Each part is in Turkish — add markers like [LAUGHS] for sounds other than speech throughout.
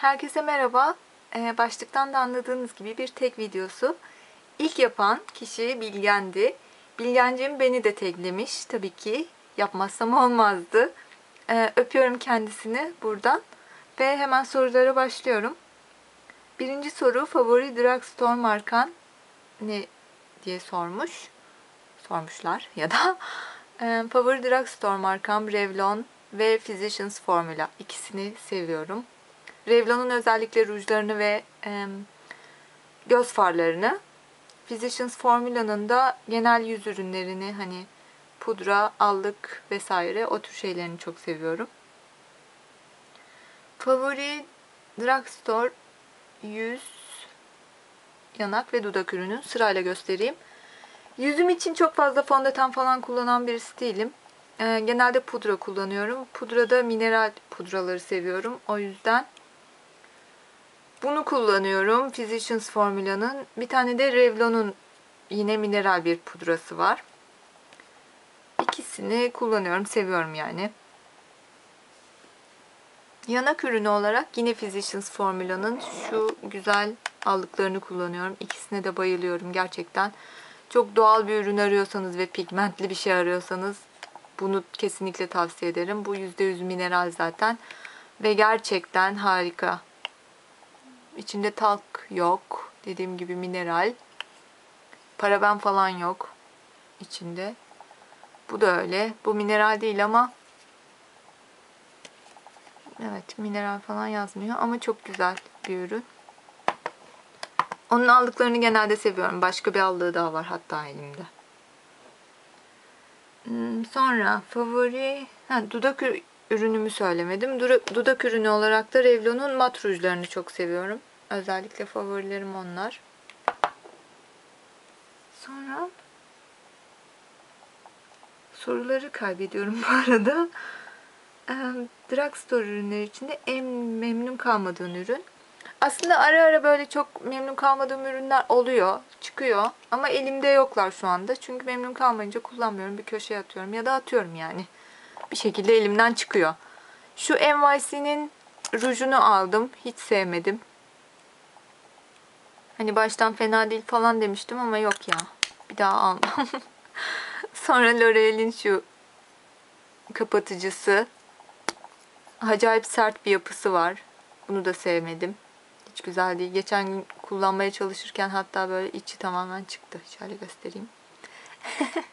Herkese merhaba. Ee, başlıktan da anladığınız gibi bir tek videosu. İlk yapan kişi Bilgendi. Bilgenciğim beni de teklemiş. Tabii ki yapmazsam olmazdı. Ee, öpüyorum kendisini buradan. Ve hemen sorulara başlıyorum. Birinci soru favori drugstore markan ne diye sormuş. Sormuşlar ya da e, favori drugstore markam Revlon ve Physicians Formula. İkisini seviyorum. Revlon'un özellikle rujlarını ve e, göz farlarını. Physicians Formula'nın da genel yüz ürünlerini hani pudra, allık vesaire o tür şeylerini çok seviyorum. Favori drugstore yüz, yanak ve dudak ürünü sırayla göstereyim. Yüzüm için çok fazla fondöten falan kullanan birisi değilim. Genelde pudra kullanıyorum. Pudrada mineral pudraları seviyorum. O yüzden bunu kullanıyorum. Physicians Formula'nın. Bir tane de Revlon'un yine mineral bir pudrası var. İkisini kullanıyorum. Seviyorum yani. Yanak ürünü olarak yine Physicians Formula'nın şu güzel allıklarını kullanıyorum. İkisine de bayılıyorum gerçekten. Çok doğal bir ürün arıyorsanız ve pigmentli bir şey arıyorsanız bunu kesinlikle tavsiye ederim. Bu %100 mineral zaten ve gerçekten harika. İçinde talk yok. Dediğim gibi mineral. Paraben falan yok içinde. Bu da öyle. Bu mineral değil ama Evet mineral falan yazmıyor ama çok güzel bir ürün. Onun aldıklarını genelde seviyorum. Başka bir aldığı daha var hatta elimde. Hmm, sonra favori ha, dudak ürünümü söylemedim. Dudak ürünü ürünü da Revlon'un mat rujlarını çok seviyorum. Özellikle favorilerim onlar. Sonra soruları kaybediyorum bu arada. Drugstore ürünleri içinde en memnun kalmadığın ürün. Aslında ara ara böyle çok memnun kalmadığım ürünler oluyor, çıkıyor. Ama elimde yoklar şu anda. Çünkü memnun kalmayınca kullanmıyorum. Bir köşeye atıyorum ya da atıyorum yani. Bir şekilde elimden çıkıyor. Şu NYC'nin rujunu aldım. Hiç sevmedim. Hani baştan fena değil falan demiştim ama yok ya. Bir daha almam. [LAUGHS] Sonra L'Oreal'in şu kapatıcısı. Acayip sert bir yapısı var. Bunu da sevmedim. Hiç güzel değil. Geçen gün kullanmaya çalışırken hatta böyle içi tamamen çıktı. Şöyle göstereyim. [LAUGHS]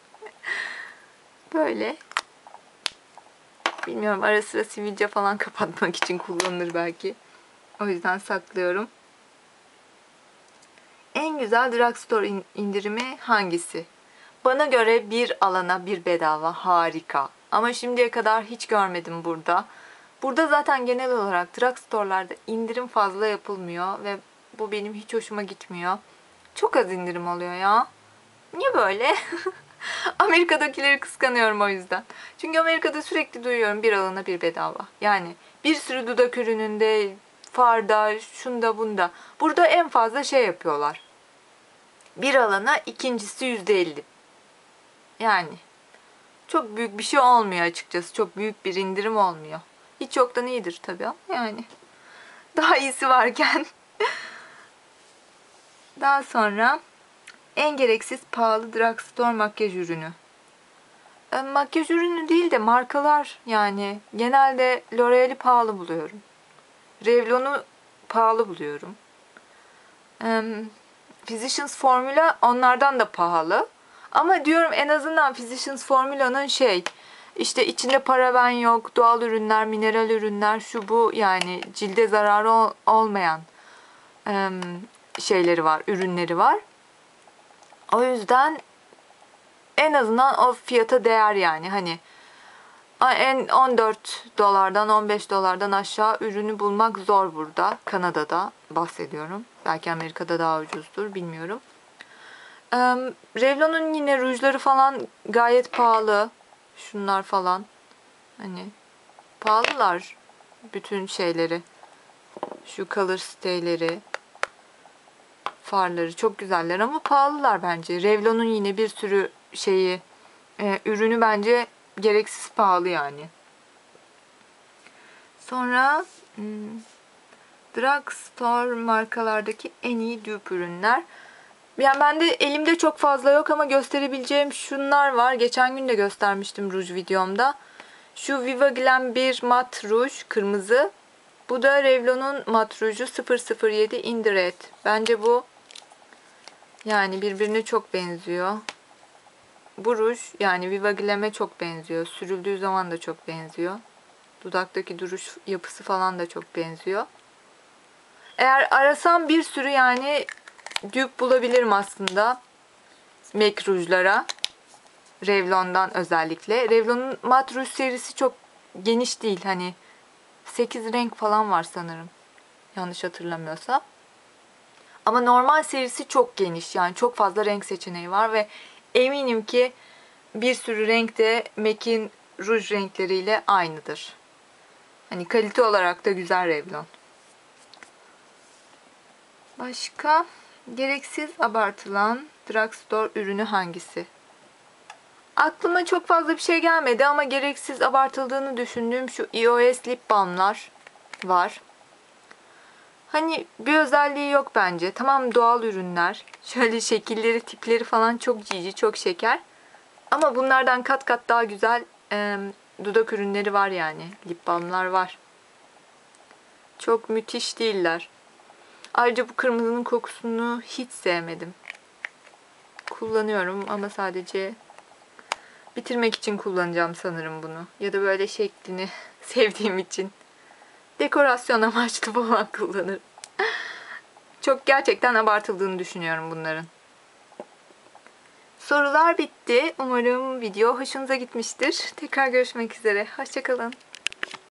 böyle. Bilmiyorum ara sıra sivilce falan [LAUGHS] kapatmak için kullanılır belki. O yüzden saklıyorum. En güzel drugstore indirimi hangisi? Bana göre bir alana bir bedava harika. Ama şimdiye kadar hiç görmedim burada. Burada zaten genel olarak drugstore'larda indirim fazla yapılmıyor ve bu benim hiç hoşuma gitmiyor. Çok az indirim oluyor ya. Niye böyle? [LAUGHS] Amerika'dakileri kıskanıyorum o yüzden. Çünkü Amerika'da sürekli duyuyorum bir alana bir bedava. Yani bir sürü dudak ürününde, farda, şunda bunda. Burada en fazla şey yapıyorlar. Bir alana ikincisi yüzde elli. Yani çok büyük bir şey olmuyor açıkçası. Çok büyük bir indirim olmuyor. Hiç yoktan iyidir tabii ama yani. [LAUGHS] Daha iyisi varken. [LAUGHS] Daha sonra en gereksiz pahalı drugstore makyaj ürünü. E, makyaj ürünü değil de markalar yani. Genelde L'Oreal'i pahalı buluyorum. Revlon'u pahalı buluyorum. E, Physicians Formula onlardan da pahalı. Ama diyorum en azından Physicians Formula'nın şey işte içinde paraben yok, doğal ürünler, mineral ürünler, şu bu yani cilde zararı olmayan şeyleri var, ürünleri var. O yüzden en azından o fiyata değer yani. Hani en 14 dolardan 15 dolardan aşağı ürünü bulmak zor burada. Kanada'da bahsediyorum. Belki Amerika'da daha ucuzdur bilmiyorum. Revlon'un yine rujları falan gayet pahalı. Şunlar falan. Hani pahalılar bütün şeyleri. Şu color stay'leri. Farları çok güzeller ama pahalılar bence. Revlon'un yine bir sürü şeyi e, ürünü bence gereksiz pahalı yani. Sonra hmm, Drugstore markalardaki en iyi dupe ürünler. Yani bende elimde çok fazla yok ama gösterebileceğim şunlar var. Geçen gün de göstermiştim ruj videomda. Şu Viva Glam 1 mat ruj kırmızı. Bu da Revlon'un mat ruju 007 in the red. Bence bu yani birbirine çok benziyor. Bu ruj yani Viva Glam'e çok benziyor. Sürüldüğü zaman da çok benziyor. Dudaktaki duruş yapısı falan da çok benziyor. Eğer arasam bir sürü yani dupe bulabilirim aslında. MAC rujlara. Revlon'dan özellikle. Revlon'un mat ruj serisi çok geniş değil. Hani 8 renk falan var sanırım. Yanlış hatırlamıyorsam. Ama normal serisi çok geniş. Yani çok fazla renk seçeneği var ve eminim ki bir sürü renk de MAC'in ruj renkleriyle aynıdır. Hani kalite olarak da güzel Revlon. Başka gereksiz abartılan drugstore ürünü hangisi? Aklıma çok fazla bir şey gelmedi ama gereksiz abartıldığını düşündüğüm şu iOS lip balmlar var. Hani bir özelliği yok bence. Tamam doğal ürünler. [LAUGHS] Şöyle şekilleri, tipleri falan çok cici, çok şeker. Ama bunlardan kat kat daha güzel e, dudak ürünleri var yani. Lip balmlar var. Çok müthiş değiller. Ayrıca bu kırmızının kokusunu hiç sevmedim. Kullanıyorum ama sadece bitirmek için kullanacağım sanırım bunu. Ya da böyle şeklini [LAUGHS] sevdiğim için. Dekorasyon amaçlı [LAUGHS] falan kullanırım. Çok gerçekten abartıldığını düşünüyorum bunların. Sorular bitti. Umarım video hoşunuza gitmiştir. Tekrar görüşmek üzere. Hoşçakalın.